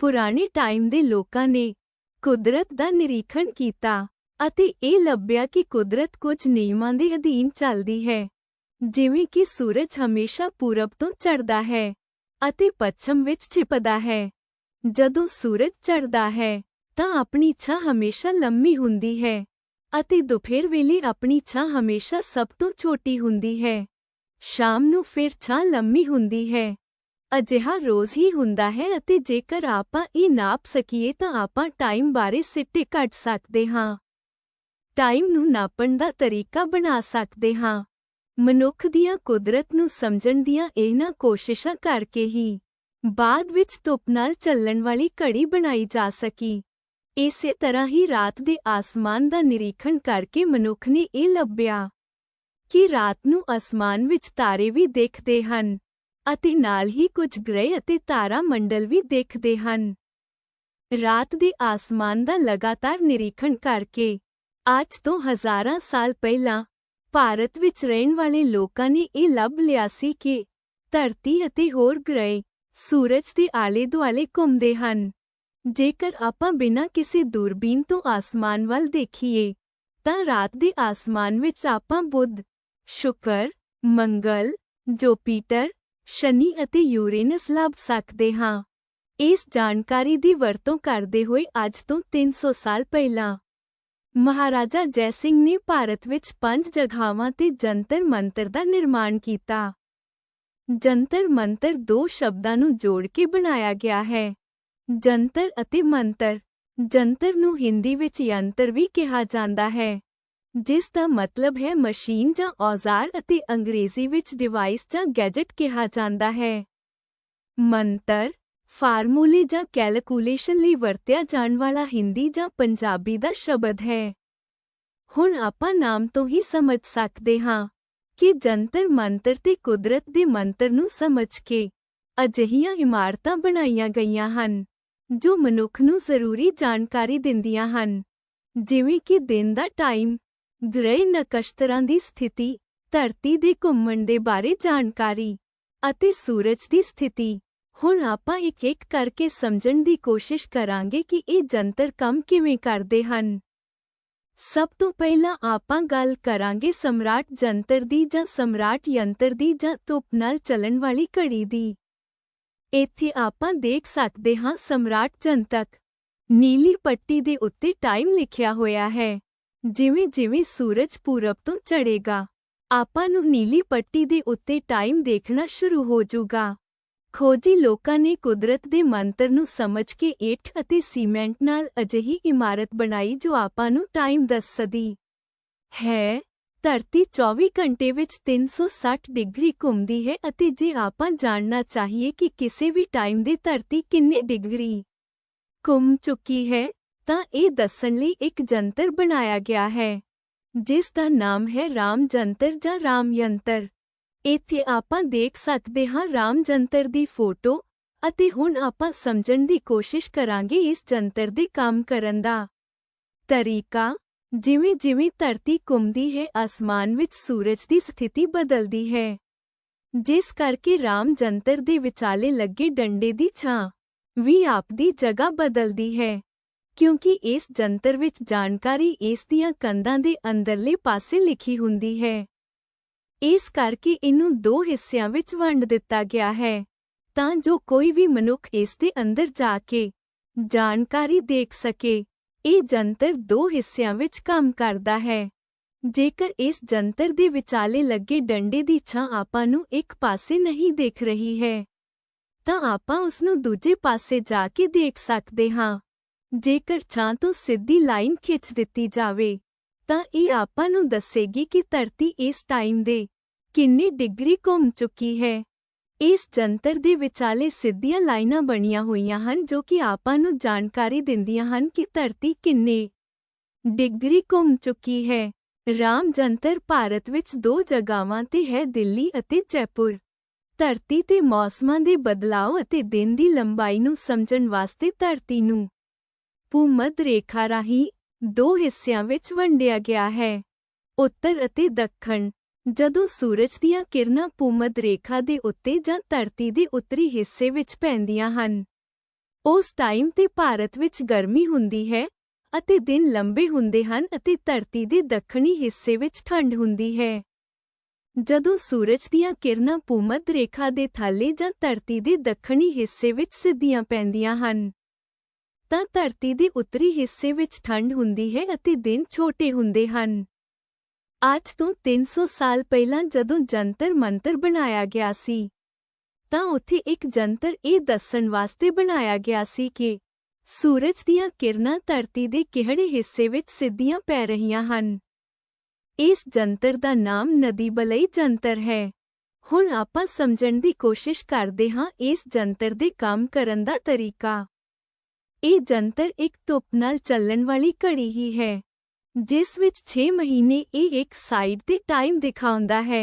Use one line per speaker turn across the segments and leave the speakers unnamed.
ਪੁਰਾਣੇ ਟਾਈਮ ਦੇ ਲੋਕਾਂ ਨੇ ਕੁਦਰਤ ਦਾ ਨਿਰੀਖਣ ਕੀਤਾ ਅਤੇ ਇਹ ਲੱਭਿਆ ਕਿ ਕੁਦਰਤ ਕੁਝ ਨਿਯਮਾਂ ਦੇ ਅਧੀਨ ਚੱਲਦੀ ਹੈ, ਜਿਵੇਂ ਕਿ ਸੂਰਜ ਹਮੇਸ਼ਾ ਪੂਰਬ ਤੋਂ ਚੜ੍ਹਦਾ ਹੈ ਅਤੇ ਪੱਛਮ ਵਿੱਚ ਛਿਪਦਾ ਹੈ। ਜਦੋਂ ਸੂਰਜ ਚੜ੍ਹਦਾ ਹੈ, ਤਾਂ ਆਪਣੀ ਛਾਂ ਹਮੇਸ਼ਾ ਲੰਮੀ ਹੁੰਦੀ ਹੈ ਅਤੇ ਦੁਪਹਿਰ ਵੇਲੇ ਆਪਣੀ ਛਾਂ ਹਮੇਸ਼ਾ ਸਭ ਤੋਂ ਛੋਟੀ ਹੁੰਦੀ ਹੈ। ਸ਼ਾਮ ਨੂੰ ਫਿਰ ਛਾਂ ਲੰਮੀ ਹੁੰਦੀ ਹੈ। ਅਜਿਹਾ ਰੋਜ਼ ਹੀ ਹੁੰਦਾ ਹੈ ਅਤੇ ਜੇਕਰ ਆਪਾਂ ਇਹ ਨਾਪ ਸਕੀਏ ਤਾਂ ਆਪਾਂ ਟਾਈਮ ਬਾਰੇ ਸਿੱਟੇ ਕੱਢ ਸਕਦੇ ਹਾਂ। ਟਾਈਮ ਨੂੰ ਨਾਪਣ ਦਾ ਤਰੀਕਾ ਬਣਾ ਸਕਦੇ ਹਾਂ। ਮਨੁੱਖ ਦੀਆਂ ਕੁਦਰਤ ਨੂੰ ਸਮਝਣ ਦੀਆਂ ਇਹਨਾਂ ਕੋਸ਼ਿਸ਼ਾਂ ਕਰਕੇ ਹੀ ਬਾਅਦ ਵਿੱਚ ਧੁੱਪ ਨਾਲ ਚੱਲਣ ਵਾਲੀ ਘੜੀ ਬਣਾਈ ਜਾ ਸਕੀ। ਇਸੇ ਤਰ੍ਹਾਂ ਹੀ ਰਾਤ ਦੇ ਆਸਮਾਨ ਦਾ ਨਿਰੀਖਣ ਕਰਕੇ ਮਨੁੱਖ ਨੇ ਇਹ ਲੱਭਿਆ ਕਿ ਰਾਤ ਨੂੰ ਅਸਮਾਨ ਵਿੱਚ ਤਾਰੇ ਵੀ ਦੇਖਦੇ ਹਨ। ਅਤੇ ਨਾਲ ਹੀ ਕੁਝ ਗ੍ਰਹਿ ਅਤੇ ਤਾਰਾ ਮੰਡਲ ਵੀ ਦੇਖਦੇ ਹਨ। ਰਾਤ ਦੇ ਆਸਮਾਨ ਦਾ ਲਗਾਤਾਰ ਨਿਰੀਖਣ ਕਰਕੇ ਅੱਜ ਤੋਂ ਹਜ਼ਾਰਾਂ ਸਾਲ ਪਹਿਲਾਂ ਭਾਰਤ ਵਿੱਚ ਰਹਿਣ ਵਾਲੇ ਲੋਕਾਂ ਨੇ ਇਹ ਲੱਭ ਲਿਆ ਸੀ ਕਿ ਧਰਤੀ ਅਤੇ ਹੋਰ ਗ੍ਰਹਿ ਸੂਰਜ ਦੇ ਆਲੇ-ਦੁਆਲੇ ਘੁੰਮਦੇ ਹਨ। ਜੇਕਰ ਆਪਾਂ ਬਿਨਾਂ ਕਿਸੇ ਦੂਰਬੀਨ ਤੋਂ ਆਸਮਾਨ ਵੱਲ ਦੇਖੀਏ, ਤਾਂ ਰਾਤ ਦੇ ਆਸਮਾਨ ਵਿੱਚ ਆਪਾਂ ਬੁੱਧ, ਸ਼ੁਕਰ, ਮੰਗਲ, ਜੋਪੀਟਰ ਸ਼ਨੀ ਅਤੇ ਯੂਰੇਨਸ ਲੱਭ ਸਕਦੇ ਹਾਂ। ਇਸ ਜਾਣਕਾਰੀ ਦੀ ਵਰਤੋਂ ਕਰਦੇ ਹੋਏ ਅੱਜ ਤੋਂ 300 ਸਾਲ ਪਹਿਲਾਂ, ਮਹਾਰਾਜਾ ਜੈ ਸਿੰਘ ਨੇ ਭਾਰਤ ਵਿੱਚ ਪੰਜ ਜਗ੍ਹਾਵਾਂ ਤੇ ਜੰਤਰ ਮੰਤਰ ਦਾ ਨਿਰਮਾਣ ਕੀਤਾ। ਜੰਤਰ ਮੰਤਰ ਦੋ ਸ਼ਬਦਾਂ ਨੂੰ ਜੋੜ ਕੇ ਬਣਾਇਆ ਗਿਆ ਹੈ। ਜੰਤਰ ਅਤੇ ਮੰਤਰ, ਜੰਤਰ ਨੂੰ ਹਿੰਦੀ ਵਿੱਚ ਯੰਤਰ ਵੀ ਕਿਹਾ ਜਾਂਦਾ ਹੈ। ਜਿਸ ਦਾ ਮਤਲਬ ਹੈ ਮਸ਼ੀਨ ਜਾਂ ਔਜ਼ਾਰ ਅਤੇ ਅੰਗਰੇਜ਼ੀ ਵਿੱਚ ਡਿਵਾਈਸ ਜਾਂ ਗੈਜਟ ਕਿਹਾ ਜਾਂਦਾ ਹੈ। ਮੰਤਰ, ਫਾਰਮੂਲੇ ਜਾਂ ਕੈਲਕੂਲੇਸ਼ਨ ਲਈ ਵਰਤਿਆ ਜਾਣ ਵਾਲਾ ਹਿੰਦੀ ਜਾਂ ਪੰਜਾਬੀ ਦਾ ਸ਼ਬਦ ਹੈ। ਹੁਣ ਆਪਾਂ ਨਾਮ ਤੋਂ ਹੀ ਸਮਝ ਸਕਦੇ ਹਾਂ ਕਿ ਜੰਤਰ ਮੰਤਰ ਤੇ ਕੁਦਰਤ ਦੇ ਮੰਤਰ ਨੂੰ ਸਮਝ ਕੇ ਅਜਿਹੀਆਂ ਇਮਾਰਤਾਂ ਬਣਾਈਆਂ ਗਈਆਂ ਹਨ, ਜੋ ਮਨੁੱਖ ਨੂੰ ਜ਼ਰੂਰੀ ਜਾਣਕਾਰੀ ਦਿੰਦੀਆਂ ਹਨ। ਜਿਵੇਂ ਕਿ ਦਿਨ ਦਾ ਟਾਈਮ ਗ੍ਰਹਿ ਨਕਸ਼ਤਰਾਂ ਦੀ ਸਥਿਤੀ, ਧਰਤੀ ਦੇ ਘੁੰਮਣ ਦੇ ਬਾਰੇ ਜਾਣਕਾਰੀ ਅਤੇ ਸੂਰਜ ਦੀ ਸਥਿਤੀ। ਹੁਣ ਆਪਾਂ ਇੱਕ ਇੱਕ ਕਰਕੇ ਸਮਝਣ ਦੀ ਕੋਸ਼ਿਸ਼ ਕਰਾਂਗੇ ਕਿ ਇਹ ਜੰਤਰ ਕੰਮ ਕਿਵੇਂ ਕਰਦੇ ਹਨ। ਸਭ ਤੋਂ ਪਹਿਲਾਂ ਆਪਾਂ ਗੱਲ ਕਰਾਂਗੇ ਸਮਰਾਟ ਜੰਤਰ ਦੀ ਜਾਂ ਸਮਰਾਟ ਯੰਤਰ ਦੀ ਜਾਂ ਧੁੱਪ ਨਾਲ ਚੱਲਣ ਵਾਲੀ ਘੜੀ ਦੀ। ਇੱਥੇ ਆਪਾਂ ਦੇਖ ਸਕਦੇ ਹਾਂ ਸਮਰਾਟ ਜਨਤਕ। ਨੀਲੀ ਪੱਟੀ ਦੇ ਉੱਤੇ ਟਾਈਮ ਲਿਖਿਆ ਹੋਇਆ ਹੈ। ਜਿਵੇਂ ਜਿਵੇਂ ਸੂਰਜ ਪੂਰਬ ਤੋਂ ਚੜ੍ਹੇਗਾ, ਆਪਾਂ ਨੂੰ ਨੀਲੀ ਪੱਟੀ ਦੇ ਉੱਤੇ ਟਾਈਮ ਦੇਖਣਾ ਸ਼ੁਰੂ ਹੋ ਜਾਊਗਾ। ਖੋਜੀ ਲੋਕਾਂ ਨੇ ਕੁਦਰਤ ਦੇ ਮੰਤਰ ਨੂੰ ਸਮਝ ਕੇ ਇੱਟ ਅਤੇ ਸੀਮੈਂਟ ਨਾਲ ਅਜਿਹੀ ਇਮਾਰਤ ਬਣਾਈ ਜੋ ਆਪਾਂ ਨੂੰ ਟਾਈਮ ਦੱਸਦੀ ਹੈ, ਧਰਤੀ 24 ਘੰਟੇ ਵਿੱਚ 360 ਡਿਗਰੀ ਘੁੰਮਦੀ ਹੈ ਅਤੇ ਜੇ ਆਪਾਂ ਜਾਣਨਾ ਚਾਹੀਏ ਕਿ ਕਿਸੇ ਵੀ ਟਾਈਮ ਦੇ ਧਰਤੀ ਕਿੰਨੇ ਡਿਗਰੀ ਘੁੰਮ ਚੁੱਕੀ ਹੈ ਤਾਂ ਇਹ ਦੱਸਣ ਲਈ ਇੱਕ ਜੰਤਰ ਬਣਾਇਆ ਗਿਆ ਹੈ, ਜਿਸ ਦਾ ਨਾਮ ਹੈ ਰਾਮ ਜੰਤਰ ਜਾਂ ਰਾਮ ਯੰਤਰ। ਇੱਥੇ ਆਪਾਂ ਦੇਖ ਸਕਦੇ ਹਾਂ ਰਾਮ ਜੰਤਰ ਦੀ ਫੋਟੋ ਅਤੇ ਹੁਣ ਆਪਾਂ ਸਮਝਣ ਦੀ ਕੋਸ਼ਿਸ਼ ਕਰਾਂਗੇ ਇਸ ਜੰਤਰ ਦੇ ਕੰਮ ਕਰਨ ਦਾ। ਤਰੀਕਾ ਜਿਵੇਂ ਜਿਵੇਂ ਧਰਤੀ ਘੁੰਮਦੀ ਹੈ, ਅਸਮਾਨ ਵਿੱਚ ਸੂਰਜ ਦੀ ਸਥਿਤੀ ਬਦਲਦੀ ਹੈ। ਜਿਸ ਕਰਕੇ ਰਾਮ ਜੰਤਰ ਦੇ ਵਿਚਾਲੇ ਲੱਗੇ ਡੰਡੇ ਦੀ ਛਾਂ ਵੀ ਆਪਦੀ ਜਗ੍ਹਾ ਬਦਲਦੀ ਹੈ। ਕਿਉਂਕਿ ਇਸ ਜੰਤਰ ਵਿੱਚ ਜਾਣਕਾਰੀ ਇਸ ਦੀਆਂ ਕੰਧਾਂ ਦੇ ਅੰਦਰਲੇ ਪਾਸੇ ਲਿਖੀ ਹੁੰਦੀ ਹੈ। ਇਸ ਕਰਕੇ ਇਹਨੂੰ ਦੋ ਹਿੱਸਿਆਂ ਵਿੱਚ ਵੰਡ ਦਿੱਤਾ ਗਿਆ ਹੈ। ਤਾਂ ਜੋ ਕੋਈ ਵੀ ਮਨੁੱਖ ਇਸ ਦੇ ਅੰਦਰ ਜਾ ਕੇ ਜਾਣਕਾਰੀ ਦੇਖ ਸਕੇ, ਇਹ ਜੰਤਰ ਦੋ ਹਿੱਸਿਆਂ ਵਿੱਚ ਕੰਮ ਕਰਦਾ ਹੈ। ਜੇਕਰ ਇਸ ਜੰਤਰ ਦੇ ਵਿਚਾਲੇ ਲੱਗੇ ਡੰਡੇ ਦੀ ਛਾਂ ਆਪਾਂ ਨੂੰ ਇੱਕ ਪਾਸੇ ਨਹੀਂ ਦੇਖ ਰਹੀ ਹੈ, ਤਾਂ ਆਪਾਂ ਉਸ ਨੂੰ ਦੂਜੇ ਪਾਸੇ ਜਾ ਕੇ ਦੇਖ ਸਕਦੇ ਹਾਂ। ਜੇਕਰ ਛਾਂ ਤੋਂ ਸਿੱਧੀ ਲਾਈਨ ਖਿੱਚ ਦਿੱਤੀ ਜਾਵੇ, ਤਾਂ ਇਹ ਆਪਾਂ ਨੂੰ ਦੱਸੇਗੀ ਕਿ ਧਰਤੀ ਇਸ ਟਾਈਮ ਦੇ ਕਿੰਨੀ ਡਿਗਰੀ ਘੁੰਮ ਚੁੱਕੀ ਹੈ। ਇਸ ਜੰਤਰ ਦੇ ਵਿਚਾਲੇ ਸਿੱਧੀਆਂ ਲਾਈਨਾਂ ਬਣੀਆਂ ਹੋਈਆਂ ਹਨ ਜੋ ਕਿ ਆਪਾਂ ਨੂੰ ਜਾਣਕਾਰੀ ਦਿੰਦੀਆਂ ਹਨ ਕਿ ਧਰਤੀ ਕਿੰਨੇ ਡਿਗਰੀ ਘੁੰਮ ਚੁੱਕੀ ਹੈ। ਰਾਮ ਜੰਤਰ ਭਾਰਤ ਵਿੱਚ ਦੋ ਜਗ੍ਹਾਵਾਂ ਤੇ ਹੈ, ਦਿੱਲੀ ਅਤੇ ਜੈਪੁਰ। ਧਰਤੀ ਤੇ ਮੌਸਮਾਂ ਦੇ ਬਦਲਾਅ ਅਤੇ ਦਿਨ ਦੀ ਲੰਬਾਈ ਨੂੰ ਸਮਝਣ ਵਾਸਤੇ ਧਰਤੀ ਨੂੰ ਭੂਮੱਧ ਰੇਖਾ ਰਾਹੀਂ ਦੋ ਹਿੱਸਿਆਂ ਵਿੱਚ ਵੰਡਿਆ ਗਿਆ ਹੈ। ਉੱਤਰ ਅਤੇ ਦੱਖਣ। ਜਦੋਂ ਸੂਰਜ ਦੀਆਂ ਕਿਰਨਾਂ ਭੂਮੱਧ ਰੇਖਾ ਦੇ ਉੱਤੇ ਜਾਂ ਧਰਤੀ ਦੇ ਉੱਤਰੀ ਹਿੱਸੇ ਵਿੱਚ ਪੈਂਦੀਆਂ ਹਨ, ਉਸ ਟਾਈਮ ਤੇ ਭਾਰਤ ਵਿੱਚ ਗਰਮੀ ਹੁੰਦੀ ਹੈ ਅਤੇ ਦਿਨ ਲੰਬੇ ਹੁੰਦੇ ਹਨ ਅਤੇ ਧਰਤੀ ਦੇ ਦੱਖਣੀ ਹਿੱਸੇ ਵਿੱਚ ਠੰਡ ਹੁੰਦੀ ਹੈ। ਜਦੋਂ ਸੂਰਜ ਦੀਆਂ ਕਿਰਨਾਂ ਭੂਮੱਧ ਰੇਖਾ ਦੇ ਥੱਲੇ ਜਾਂ ਧਰਤੀ ਦੇ ਦੱਖਣੀ ਹਿੱਸੇ ਵਿੱਚ ਸਿੱਧੀਆਂ ਪੈਂਦੀਆਂ ਹਨ ਤਾਂ ਧਰਤੀ ਦੇ ਉੱਤਰੀ ਹਿੱਸੇ ਵਿੱਚ ਠੰਡ ਹੁੰਦੀ ਹੈ ਅਤੇ ਦਿਨ ਛੋਟੇ ਹੁੰਦੇ ਹਨ। ਅੱਜ ਤੋਂ 300 ਸਾਲ ਪਹਿਲਾਂ ਜਦੋਂ ਜੰਤਰ ਮੰਤਰ ਬਣਾਇਆ ਗਿਆ ਸੀ, ਤਾਂ ਉੱਥੇ ਇੱਕ ਜੰਤਰ ਇਹ ਦੱਸਣ ਵਾਸਤੇ ਬਣਾਇਆ ਗਿਆ ਸੀ ਕਿ ਸੂਰਜ ਦੀਆਂ ਕਿਰਨਾਂ ਧਰਤੀ ਦੇ ਕਿਹੜੇ ਹਿੱਸੇ ਵਿੱਚ ਸਿੱਧੀਆਂ ਪੈ ਰਹੀਆਂ ਹਨ। ਇਸ ਜੰਤਰ ਦਾ ਨਾਮ ਨਦੀ ਬਲਈ ਜੰਤਰ ਹੈ। ਹੁਣ ਆਪਾਂ ਸਮਝਣ ਦੀ ਕੋਸ਼ਿਸ਼ ਕਰਦੇ ਹਾਂ ਇਸ ਜੰਤਰ ਦੇ ਕੰਮ ਕਰਨ ਦਾ ਤਰੀਕਾ। ਇਹ ਜੰਤਰ ਇੱਕ ਧੁੱਪ ਨਾਲ ਚੱਲਣ ਵਾਲੀ ਘੜੀ ਹੀ ਹੈ, ਜਿਸ ਵਿੱਚ 6 ਮਹੀਨੇ ਇਹ ਇੱਕ ਸਾਈਡ ਤੇ ਟਾਈਮ ਦਿਖਾਉਂਦਾ ਹੈ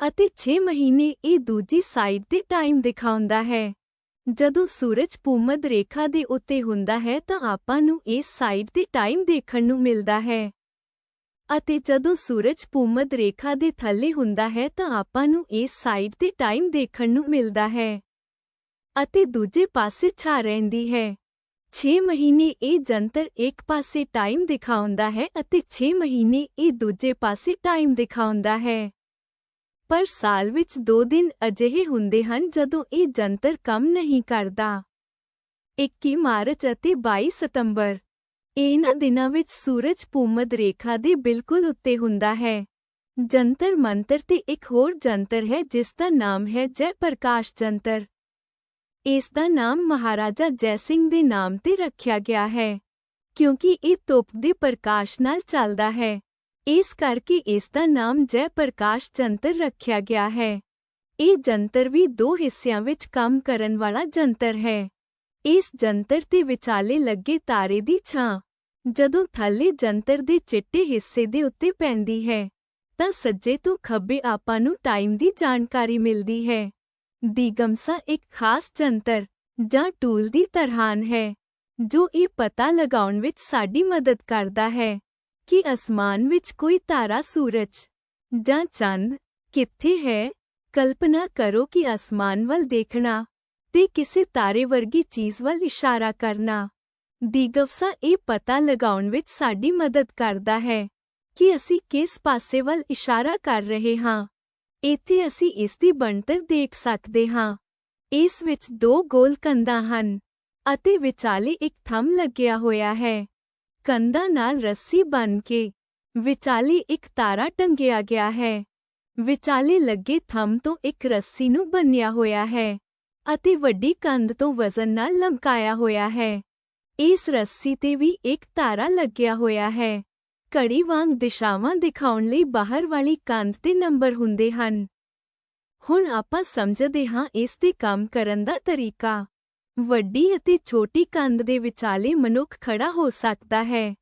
ਅਤੇ 6 ਮਹੀਨੇ ਇਹ ਦੂਜੀ ਸਾਈਡ ਤੇ ਟਾਈਮ ਦਿਖਾਉਂਦਾ ਹੈ। ਜਦੋਂ ਸੂਰਜ ਭੂਮੱਧ ਰੇਖਾ ਦੇ ਉੱਤੇ ਹੁੰਦਾ ਹੈ ਤਾਂ ਆਪਾਂ ਨੂੰ ਇਸ ਸਾਈਡ ਤੇ ਟਾਈਮ ਦੇਖਣ ਨੂੰ ਮਿਲਦਾ ਹੈ। ਅਤੇ ਜਦੋਂ ਸੂਰਜ ਭੂਮਧ ਰੇਖਾ ਦੇ ਥੱਲੇ ਹੁੰਦਾ ਹੈ ਤਾਂ ਆਪਾਂ ਨੂੰ ਇਸ ਸਾਈਡ ਤੇ ਟਾਈਮ ਦੇਖਣ ਨੂੰ ਮਿਲਦਾ ਹੈ ਅਤੇ ਦੂਜੇ ਪਾਸੇ ਛਾ ਰਹਿੰਦੀ ਹੈ। 6 ਮਹੀਨੇ ਇਹ ਜੰਤਰ ਇੱਕ ਪਾਸੇ ਟਾਈਮ ਦਿਖਾਉਂਦਾ ਹੈ ਅਤੇ 6 ਮਹੀਨੇ ਇਹ ਦੂਜੇ ਪਾਸੇ ਟਾਈਮ ਦਿਖਾਉਂਦਾ ਹੈ। ਪਰ ਸਾਲ ਵਿੱਚ 2 ਦਿਨ ਅਜਿਹੇ ਹੁੰਦੇ ਹਨ ਜਦੋਂ ਇਹ ਜੰਤਰ ਕੰਮ ਨਹੀਂ ਕਰਦਾ। 21 ਮਾਰਚ ਅਤੇ 22 ਸਤੰਬਰ। ਇਹਨਾਂ ਦਿਨਾਂ ਵਿੱਚ ਸੂਰਜ ਭੂਮੱਧ ਰੇਖਾ ਦੇ ਬਿਲਕੁਲ ਉੱਤੇ ਹੁੰਦਾ ਹੈ। ਜੰਤਰ ਮੰਤਰ ਤੇ ਇੱਕ ਹੋਰ ਜੰਤਰ ਹੈ ਜਿਸ ਦਾ ਨਾਮ ਹੈ ਜੈ ਪ੍ਰਕਾਸ਼ ਜੰਤਰ। ਇਸ ਦਾ ਨਾਮ ਮਹਾਰਾਜਾ ਜੈ ਸਿੰਘ ਦੇ ਨਾਮ ਤੇ ਰੱਖਿਆ ਗਿਆ ਹੈ, ਕਿਉਂਕਿ ਇਹ ਧੁੱਪ ਦੇ ਪ੍ਰਕਾਸ਼ ਨਾਲ ਚੱਲਦਾ ਹੈ। ਇਸ ਕਰਕੇ ਇਸ ਦਾ ਨਾਮ ਜੈ ਪ੍ਰਕਾਸ਼ ਜੰਤਰ ਰੱਖਿਆ ਗਿਆ ਹੈ। ਇਹ ਜੰਤਰ ਵੀ ਦੋ ਹਿੱਸਿਆਂ ਵਿੱਚ ਕੰਮ ਕਰਨ ਵਾਲਾ ਜੰਤਰ ਹੈ। ਇਸ ਜੰਤਰ ਤੇ ਵਿਚਾਲੇ ਲੱਗੇ ਤਾਰੇ ਦੀ ਛਾਂ, ਜਦੋਂ ਥੱਲੇ ਜੰਤਰ ਦੇ ਚਿੱਟੇ ਹਿੱਸੇ ਦੇ ਉੱਤੇ ਪੈਂਦੀ ਹੈ, ਤਾਂ ਸੱਜੇ ਤੋਂ ਖੱਬੇ ਆਪਾਂ ਨੂੰ ਟਾਈਮ ਦੀ ਜਾਣਕਾਰੀ ਮਿਲਦੀ ਹੈ। ਦੀਗਮਸਾ ਇੱਕ ਖਾਸ ਜੰਤਰ ਜਾਂ ਟੂਲ ਦੀ ਤਰ੍ਹਾਂ ਹੈ ਜੋ ਇਹ ਪਤਾ ਲਗਾਉਣ ਵਿੱਚ ਸਾਡੀ ਮਦਦ ਕਰਦਾ ਹੈ ਕਿ ਅਸਮਾਨ ਵਿੱਚ ਕੋਈ ਤਾਰਾ ਸੂਰਜ ਜਾਂ ਚੰਦ ਕਿੱਥੇ ਹੈ ਕਲਪਨਾ ਕਰੋ ਕਿ ਅਸਮਾਨ ਵੱਲ ਦੇਖਣਾ ਤੇ ਕਿਸੇ ਤਾਰੇ ਵਰਗੀ ਚੀਜ਼ ਵੱਲ ਇਸ਼ਾਰਾ ਕਰਨਾ ਦੀਗਵਸਾ ਇਹ ਪਤਾ ਲਗਾਉਣ ਵਿੱਚ ਸਾਡੀ ਮਦਦ ਕਰਦਾ ਹੈ ਕਿ ਅਸੀਂ ਕਿਸ ਪਾਸੇ ਵੱਲ ਇਸ਼ਾਰਾ ਕਰ ਰਹੇ ਹਾਂ ਇੱਥੇ ਅਸੀਂ ਇਸ ਦੀ ਬਣਤਰ ਦੇਖ ਸਕਦੇ ਹਾਂ। ਇਸ ਵਿੱਚ ਦੋ ਗੋਲ ਕੰਧਾਂ ਹਨ ਅਤੇ ਵਿਚਾਲੇ ਇੱਕ ਥੰਮ ਲੱਗਿਆ ਹੋਇਆ ਹੈ। ਕੰਧਾਂ ਨਾਲ ਰੱਸੀ ਬਨ ਕੇ ਵਿਚਾਲੇ ਇੱਕ ਤਾਰਾ ਟੰਗਿਆ ਗਿਆ ਹੈ। ਵਿਚਾਲੇ ਲੱਗੇ ਥੰਮ ਤੋਂ ਇੱਕ ਰੱਸੀ ਨੂੰ ਬੰਨਿਆ ਹੋਇਆ ਹੈ ਅਤੇ ਵੱਡੀ ਕੰਧ ਤੋਂ ਵਜ਼ਨ ਨਾਲ ਲਮਕਾਇਆ ਹੋਇਆ ਹੈ। ਇਸ ਰੱਸੀ ਤੇ ਵੀ ਇੱਕ ਤਾਰਾ ਲੱਗਿਆ ਹੋਇਆ ਹੈ। ਘੜੀ ਵਾਂਗ ਦਿਸ਼ਾਵਾਂ ਦਿਖਾਉਣ ਲਈ ਬਾਹਰ ਵਾਲੀ ਕੰਧ ਤੇ ਨੰਬਰ ਹੁੰਦੇ ਹਨ। ਹੁਣ ਆਪਾਂ ਸਮਝਦੇ ਹਾਂ ਇਸ 'ਤੇ ਕੰਮ ਕਰਨ ਦਾ ਤਰੀਕਾ। ਵੱਡੀ ਅਤੇ ਛੋਟੀ ਕੰਧ ਦੇ ਵਿਚਾਲੇ ਮਨੁੱਖ ਖੜਾ ਹੋ ਸਕਦਾ ਹੈ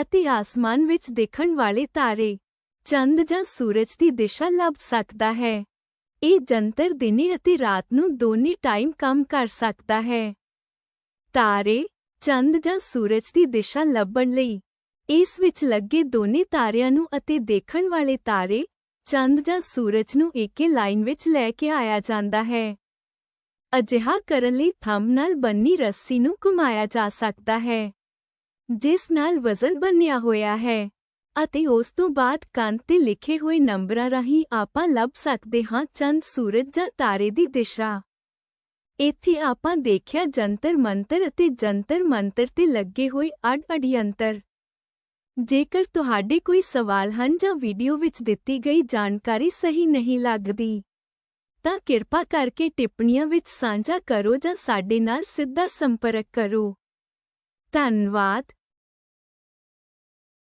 ਅਤੇ ਆਸਮਾਨ ਵਿੱਚ ਦੇਖਣ ਵਾਲੇ ਤਾਰੇ, ਚੰਦ ਜਾਂ ਸੂਰਜ ਦੀ ਦਿਸ਼ਾ ਲੱਭ ਸਕਦਾ ਹੈ। ਇਹ ਜੰਤਰ ਦਿਨੇ ਅਤੇ ਰਾਤ ਨੂੰ ਦੋਨੇ ਟਾਈਮ ਕੰਮ ਕਰ ਸਕਦਾ ਹੈ। ਤਾਰੇ, ਚੰਦ ਜਾਂ ਸੂਰਜ ਦੀ ਦਿਸ਼ਾ ਲੱਭਣ ਲਈ ਇਸ ਵਿੱਚ ਲੱਗੇ ਦੋਨੇ ਤਾਰਿਆਂ ਨੂੰ ਅਤੇ ਦੇਖਣ ਵਾਲੇ ਤਾਰੇ, ਚੰਦ ਜਾਂ ਸੂਰਜ ਨੂੰ ਇੱਕੇ ਲਾਈਨ ਵਿੱਚ ਲੈ ਕੇ ਆਇਆ ਜਾਂਦਾ ਹੈ। ਅਜਿਹਾ ਕਰਨ ਲਈ ਥੰਮ ਨਾਲ ਬੰਨੀ ਰੱਸੀ ਨੂੰ ਘੁਮਾਇਆ ਜਾ ਸਕਦਾ ਹੈ, ਜਿਸ ਨਾਲ ਵਜ਼ਨ ਬੰਨਿਆ ਹੋਇਆ ਹੈ, ਅਤੇ ਉਸ ਤੋਂ ਬਾਅਦ ਕੰਧ ਤੇ ਲਿਖੇ ਹੋਏ ਨੰਬਰਾਂ ਰਾਹੀਂ ਆਪਾਂ ਲੱਭ ਸਕਦੇ ਹਾਂ ਚੰਦ, ਸੂਰਜ ਜਾਂ ਤਾਰੇ ਦੀ ਦਿਸ਼ਾ। ਇੱਥੇ ਆਪਾਂ ਦੇਖਿਆ ਜੰਤਰ ਮੰਤਰ ਅਤੇ ਜੰਤਰ ਮੰਤਰ ਤੇ ਲੱਗੇ ਹੋਏ ਅੱਡ-ਅੱਡ ਯੰਤਰ। ਜੇਕਰ ਤੁਹਾਡੇ ਕੋਈ ਸਵਾਲ ਹਨ ਜਾਂ ਵੀਡੀਓ ਵਿੱਚ ਦਿੱਤੀ ਗਈ ਜਾਣਕਾਰੀ ਸਹੀ ਨਹੀਂ ਲੱਗਦੀ, ਤਾਂ ਕਿਰਪਾ ਕਰਕੇ ਟਿੱਪਣੀਆਂ ਵਿੱਚ ਸਾਂਝਾ ਕਰੋ ਜਾਂ ਸਾਡੇ ਨਾਲ ਸਿੱਧਾ ਸੰਪਰਕ ਕਰੋ। ਧੰਨਵਾਦ।